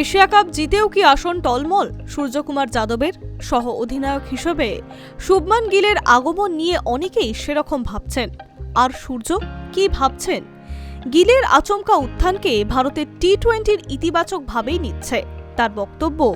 Asia cup জিতেও কি আসন টলমল? সূর্যকুমার যাদবের সহ অধিনায়ক হিসেবে শুভমান গিলের আগমন নিয়ে অনেকেই সেরকম ভাবছেন। আর সূর্য কি ভাবছেন? গিলের আচমকা উত্থানকে ভারতের টি টোয়েন্টির ইতিবাচকভাবেই নিচ্ছে। তার বক্তব্য,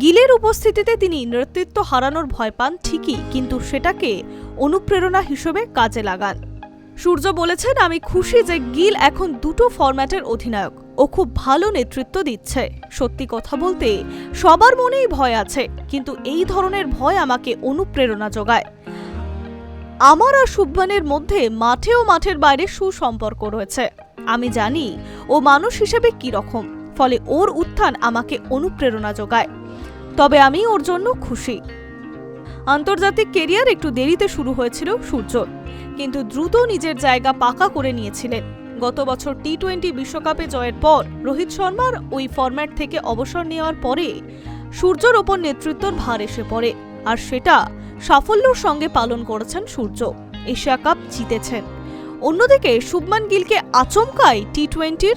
গিলের উপস্থিতিতে তিনি নেতৃত্ব হারানোর ভয় পান ঠিকই, কিন্তু সেটাকে অনুপ্রেরণা হিসেবে কাজে লাগান। সূর্য বলেছেন, আমি খুশি যে গিল এখন দুটো ফরম্যাটের অধিনায়ক। ও খুব ভালো নেতৃত্ব দিচ্ছে। সত্যি কথা বলতে, সবার মনেই ভয় আছে, কিন্তু এই ধরনের ভয় আমাকে অনুপ্রেরণা যোগায়। আমার আর শুভমানের মধ্যে মাঠে ও মাঠের বাইরে সুসম্পর্ক রয়েছে। আমি জানি, ও মানুষ হিসেবে কি রকম ফলে ওর উত্থান আমাকে অনুপ্রেরণা যোগায়। তবে আমি ওর জন্য খুশি। আন্তর্জাতিক কেরিয়ার একটু দেরিতে শুরু হয়েছিল সূর্য। কিন্তু দ্রুত নিজের জায়গা পাকা করে নিয়েছিলেন। গত বছর টি টোয়েন্টি বিশ্বকাপে জয়ের পর রোহিত শর্মার ওই ফরম্যাট থেকে অবসর নেওয়ার পরে সূর্যর ওপর নেতৃত্বর ভার এসে পড়ে। আর সেটা সাফল্যর সঙ্গে পালন করেছেন সূর্য। এশিয়া কাপ জিতেছেন। অন্যদিকে শুভমান গিলকে আচমকাই টি টোয়েন্টির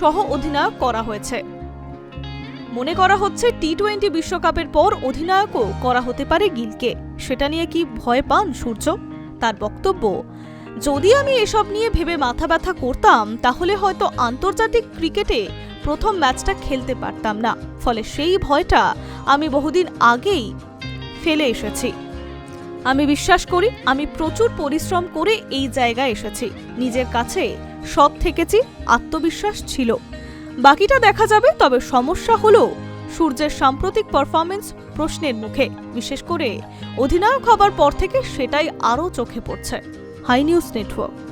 সহ অধিনায়ক করা হয়েছে। মনে করা হচ্ছে টি টোয়েন্টি বিশ্বকাপের পর অধিনায়কও করা হতে পারে গিলকে। সেটা নিয়ে কি ভয় পান সূর্য? তার বক্তব্য, যদি আমি এসব নিয়ে ভেবে মাথা ব্যথা করতাম, তাহলে হয়তো আন্তর্জাতিক ক্রিকেটে প্রথম ম্যাচটা খেলতে পারতাম না। ফলে সেই ভয়টা আমি বহুদিন আগেই ফেলে এসেছি। আমি বিশ্বাস করি, আমি প্রচুর পরিশ্রম করে এই জায়গায় এসেছি। নিজের কাছে সৎ থেকেছি, আত্মবিশ্বাস ছিল। বাকিটা দেখা যাবে, তবে সমস্যা হলো সূর্যের সাম্প্রতিক পারফরমেন্স প্রশ্নের মুখে। বিশেষ করে অধিনায়ক হবার পর থেকে সেটাই আরও চোখে পড়ছে। Hi news network.